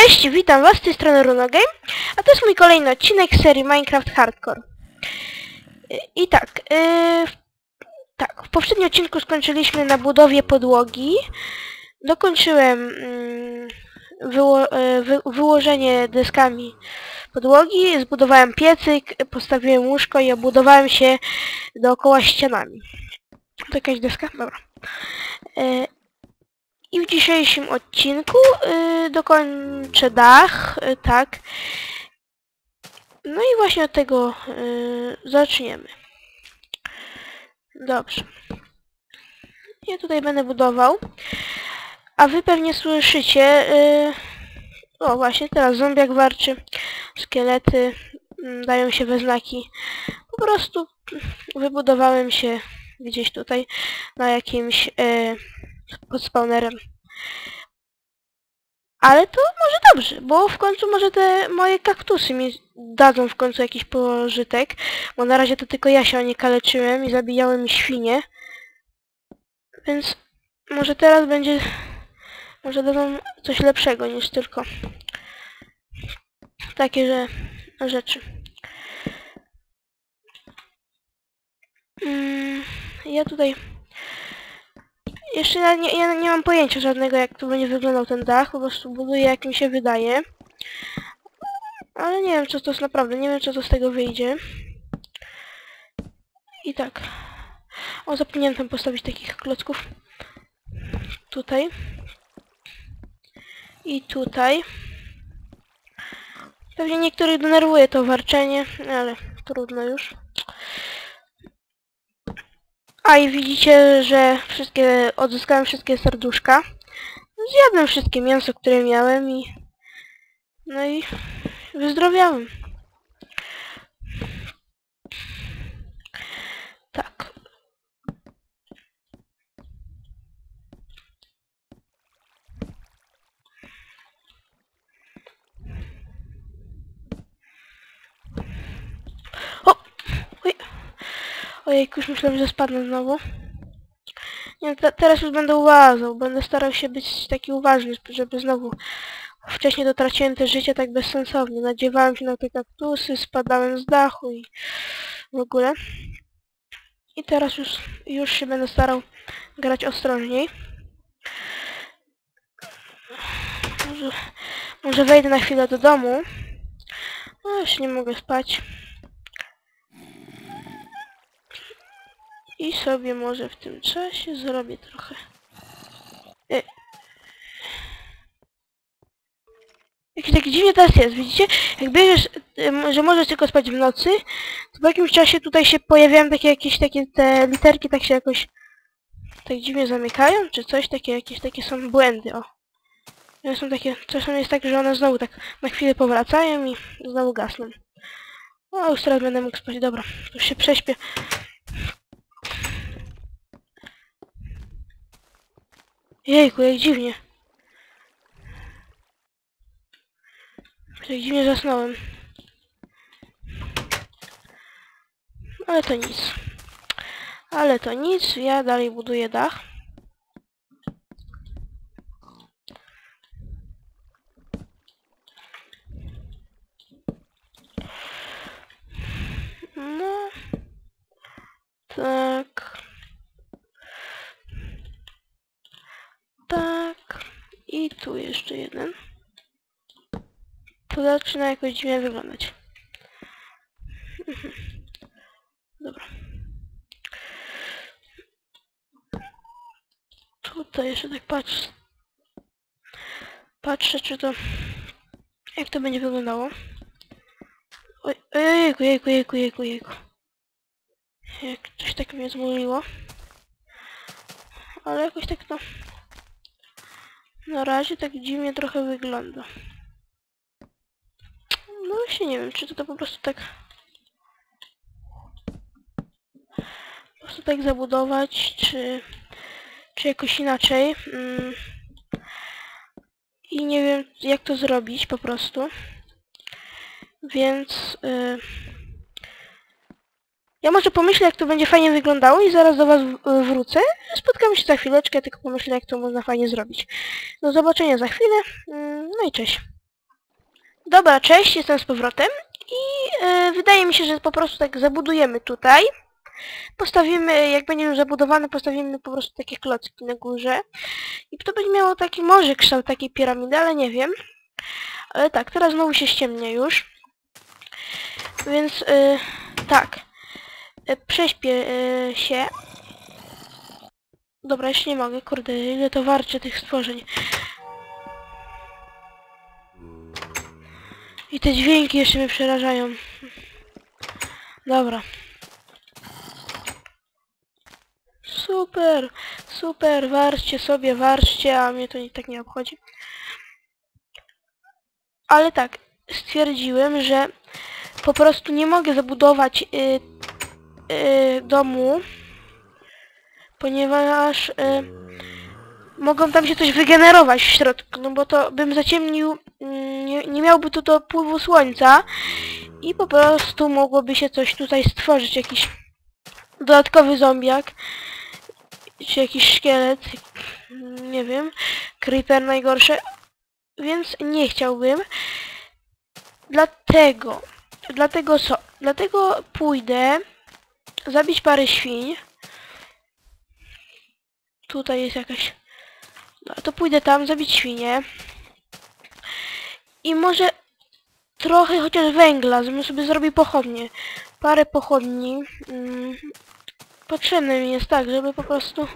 Cześć, witam was z tej strony RunoGame, a to jest mój kolejny odcinek serii Minecraft Hardcore. Y, I tak, yy, tak, w poprzednim odcinku skończyliśmy na budowie podłogi. Dokończyłem yy, wyło wy wyłożenie deskami podłogi, zbudowałem piecyk, postawiłem łóżko i obudowałem się dookoła ścianami. To jakaś deska? Dobra. Yy, i w dzisiejszym odcinku y, dokończę dach, y, tak. No i właśnie od tego y, zaczniemy. Dobrze. Ja tutaj będę budował. A wy pewnie słyszycie... Y, o właśnie, teraz zombiak warczy. Szkielety mm, dają się we znaki. Po prostu wybudowałem się gdzieś tutaj na jakimś... pod spawnerem. Ale to może dobrze, bo w końcu może te moje kaktusy mi dadzą w końcu jakiś pożytek, bo na razie to tylko ja się o nie kaleczyłem i zabijałem świnie. Więc może teraz będzie... Może dadzą coś lepszego niż tylko takie że, rzeczy. Mm, ja tutaj jeszcze nie, ja nie mam pojęcia żadnego jak tu będzie wyglądał ten dach, po prostu buduję jak mi się wydaje. Ale nie wiem co to jest naprawdę, nie wiem co to z tego wyjdzie. I tak. O, zapomniałem tam postawić takich klocków. Tutaj. I tutaj. Pewnie niektórych denerwuje to warczenie, ale trudno już. A i widzicie, że wszystkie, odzyskałem wszystkie serduszka. Zjadłem wszystkie mięso, które miałem i... No i wyzdrowiałem. Tak. O! Oj. Ojejku, już myślałem, że spadnę znowu. Nie, te, teraz już będę uważał, będę starał się być taki uważny, żeby znowu... Wcześniej dotraciłem te życie tak bezsensownie. Nadziewałem się na te kaktusy, spadałem z dachu i w ogóle. I teraz już, już się będę starał grać ostrożniej. Może, może wejdę na chwilę do domu. No, już nie mogę spać. I sobie może w tym czasie zrobię trochę. E. Jakiś taki dziwnie teraz jest, widzicie? Jak bierzesz, że możesz tylko spać w nocy, to po jakimś czasie tutaj się pojawiają takie jakieś takie te literki tak się jakoś tak dziwnie zamykają, czy coś, takie jakieś takie są błędy, o. One są takie, czasem jest tak, że one znowu tak na chwilę powracają i znowu gasną. O, już teraz będę mógł spać, dobra, już się prześpię. Jejku, jak dziwnie. Jak dziwnie zasnąłem. Ale to nic. Ale to nic, ja dalej buduję dach. No. Tak. Tak. I tu jeszcze jeden. To zaczyna jakoś dziwnie wyglądać. Mhm. Dobra. Tutaj jeszcze tak patrzę. Patrzę, czy to... Jak to będzie wyglądało. Oj, ojejku, jejku, jejku, jejku. Jak coś tak mnie zmuliło. Ale jakoś tak to... Na razie tak dziwnie trochę wygląda. No właśnie nie wiem, czy to, to po prostu tak... Po prostu tak zabudować, czy... Czy jakoś inaczej. Mm. I nie wiem jak to zrobić po prostu. Więc... Yy... Ja może pomyślę jak to będzie fajnie wyglądało i zaraz do was wrócę. Spotkamy się za chwileczkę, tylko pomyślę jak to można fajnie zrobić. Do zobaczenia za chwilę. Mm, no i cześć. Dobra, cześć, jestem z powrotem i e, wydaje mi się, że po prostu tak zabudujemy tutaj. Postawimy, jak będzie już zabudowane, postawimy po prostu takie klocki na górze. I to będzie miało taki może kształt takiej piramidy, ale nie wiem. Ale tak, teraz znowu się ściemnia już. Więc e, tak. E, prześpię e, się. Dobra, jeszcze nie mogę, kurde, ile to warczy tych stworzeń. I te dźwięki jeszcze mnie przerażają. Dobra. Super, super, warczcie sobie, warczcie, a mnie to tak nie obchodzi. Ale tak, stwierdziłem, że po prostu nie mogę zabudować y, y, domu, ponieważ y, mogą tam się coś wygenerować w środku, no bo to bym zaciemnił, mm, nie, nie miałby tu dopływu słońca i po prostu mogłoby się coś tutaj stworzyć, jakiś dodatkowy zombiak, czy jakiś szkielet, nie wiem, creeper najgorsze, więc nie chciałbym. Dlatego, dlatego co? Dlatego pójdę zabić parę świń. Tutaj jest jakaś... No, to pójdę tam zabić świnię. I może trochę chociaż węgla, żebym sobie zrobił pochodnie. Parę pochodni. Mm, potrzebne mi jest tak, żeby po prostu...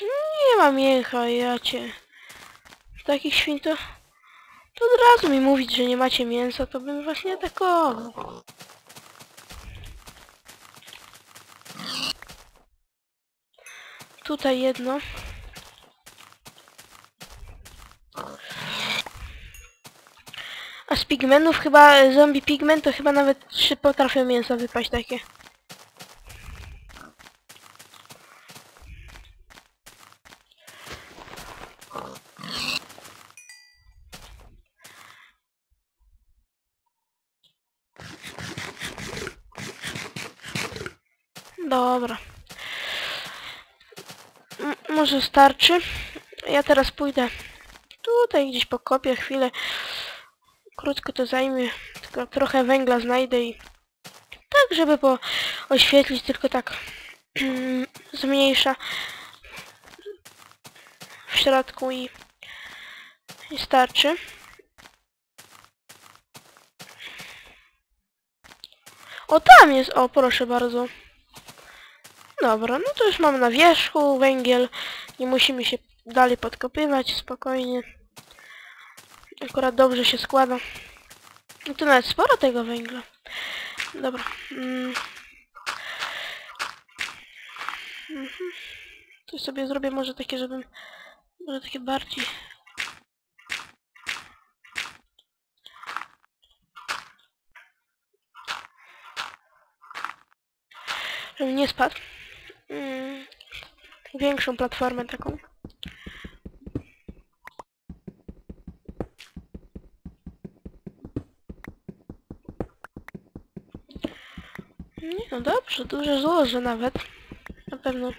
Nie mam mięcha, ja cię. Takich świń to... To od razu mi mówić, że nie macie mięsa, to bym właśnie atakował. Tutaj jedno. A z pigmentów chyba, zombie pigment to chyba nawet trzy potrafią mięsa wypaść takie. Dobra. Może starczy. Ja teraz pójdę tutaj gdzieś pokopię chwilę. Krótko to zajmie. Tylko trochę węgla znajdę i tak, żeby po oświetlić, tylko tak zmniejsza w środku i, i starczy. O, tam jest! O, proszę bardzo. Dobra, no to już mam na wierzchu węgiel. Nie musimy się dalej podkopywać, spokojnie. Akurat dobrze się składa. No to nawet sporo tego węgla. Dobra. Mm. Mhm. To sobie zrobię może takie, żebym... Może takie bardziej... Żebym nie spadł. Mm. Większą platformę taką. Nie, no dobrze, duże złoże nawet. Na pewno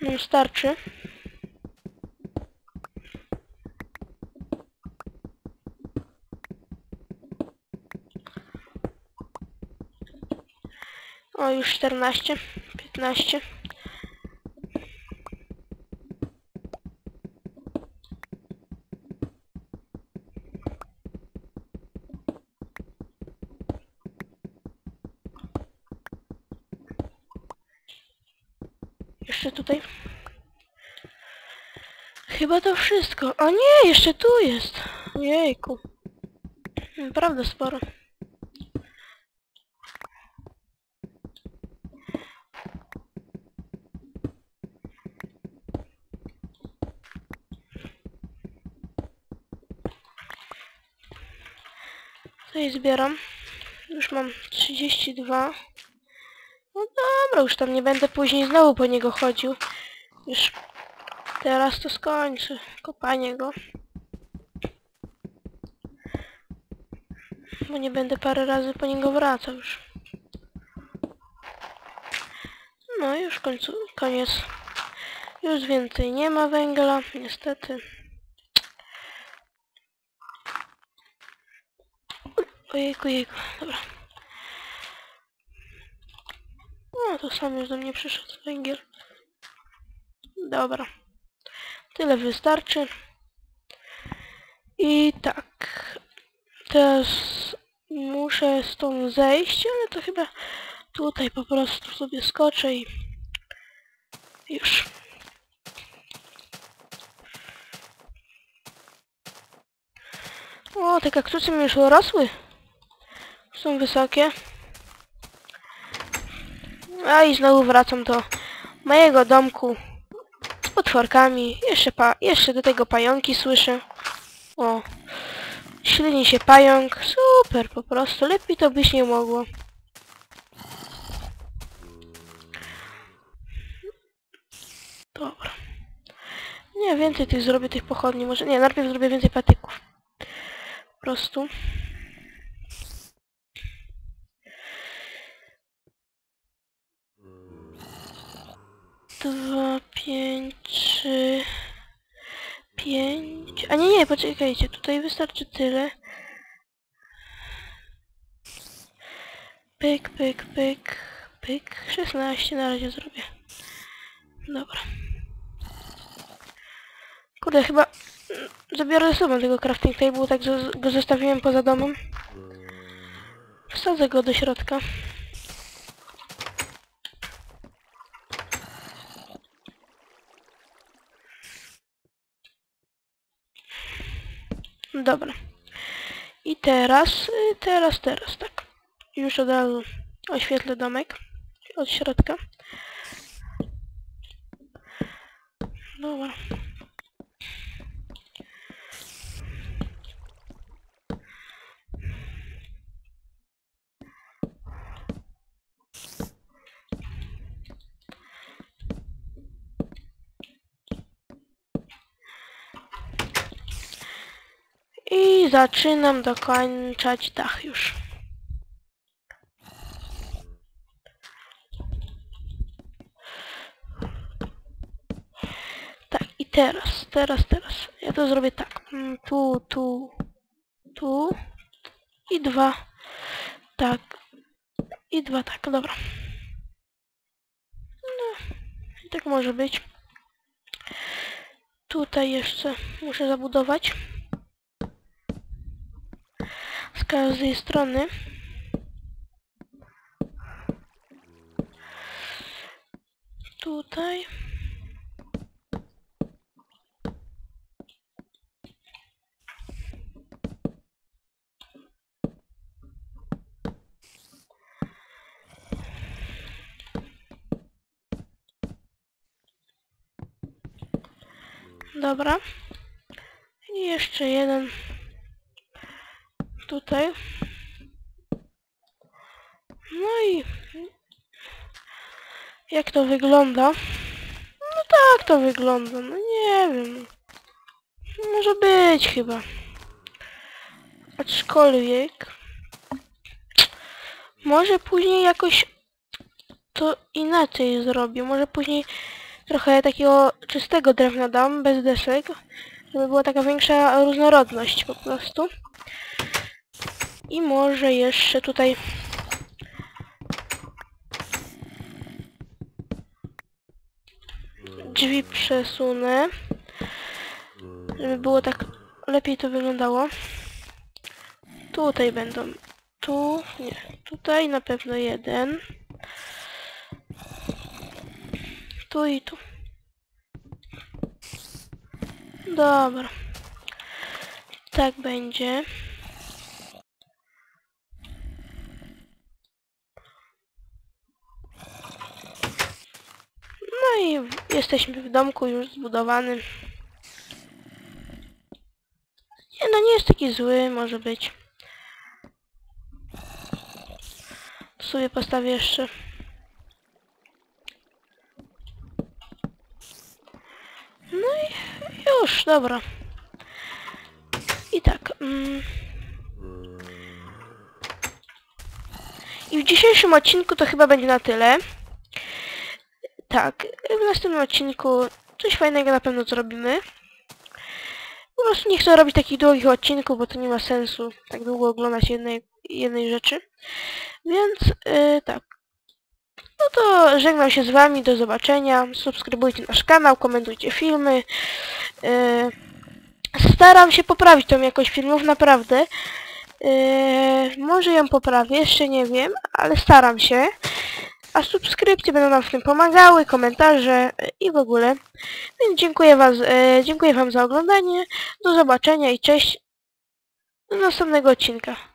nam starczy. O, już 14, 15. Jeszcze tutaj. Chyba to wszystko. O nie, jeszcze tu jest. Jejku. Naprawdę sporo. Zbieram. Już mam 32. No dobra, już tam nie będę później znowu po niego chodził. Już teraz to skończę. Kopanie go. Bo nie będę parę razy po niego wracał już. No już końcu, koniec Już więcej nie ma węgla, niestety. Ojejku, jejku, dobra. No, to sam już do mnie przyszedł węgiel. Dobra. Tyle wystarczy. I tak. Teraz muszę stąd zejść, ale to chyba tutaj po prostu sobie skoczę i już. O, te kaktusy mi już urosły. Są wysokie. A i znowu wracam do mojego domku z potworkami. Jeszcze, pa jeszcze do tego pająki słyszę. O, ślini się pająk. Super, po prostu. Lepiej to byś nie mogło. Dobra. Nie, więcej tych zrobię, tych pochodni. Może nie, najpierw zrobię więcej patyków. Po prostu. Dwa, pięć, trzy, pięć... A nie, nie, poczekajcie, tutaj wystarczy tyle. Pyk, pyk, pyk, pyk. 16 na razie zrobię. Dobra. Kurde, chyba zabiorę ze sobą tego crafting table, tak go zostawiłem poza domem. Wsadzę go do środka. Dobra. I teraz, y, teraz, teraz, tak. Już od razu oświetlę domek od środka. Dobra. I zaczynam dokończać dach już. Tak, i teraz, teraz, teraz. Ja to zrobię tak. Mm, Tu, tu, tu i dwa. Tak. I dwa, tak, dobra. No, i tak może być. Tutaj jeszcze muszę zabudować. Każdej strony. Tutaj. Dobra. I jeszcze jeden tutaj. No i jak to wygląda? No tak to wygląda, no nie wiem. Może być chyba. Aczkolwiek może później jakoś to inaczej zrobię. Może później trochę takiego czystego drewna dam, bez desek, żeby była taka większa różnorodność po prostu. I może jeszcze tutaj drzwi przesunę, żeby było tak lepiej to wyglądało. Tutaj będą, tu, nie, tutaj na pewno jeden. Tu i tu. Dobra. Tak będzie. No i jesteśmy w domku już zbudowanym. Nie no, nie jest taki zły, może być. Tu sobie postawię jeszcze. No i już, dobra. I tak. Mm. I w dzisiejszym odcinku to chyba będzie na tyle. Tak, w następnym odcinku coś fajnego na pewno zrobimy. Po prostu nie chcę robić takich długich odcinków, bo to nie ma sensu tak długo oglądać jednej, jednej rzeczy. Więc yy, tak. No to żegnam się z wami, do zobaczenia. Subskrybujcie nasz kanał, komentujcie filmy. Yy, staram się poprawić tą jakość filmów, naprawdę. Yy, może ją poprawię, jeszcze nie wiem, ale staram się. A subskrypcje będą nam w tym pomagały, komentarze i w ogóle. Więc dziękuję, was, yy, dziękuję wam za oglądanie. Do zobaczenia i cześć. Do następnego odcinka.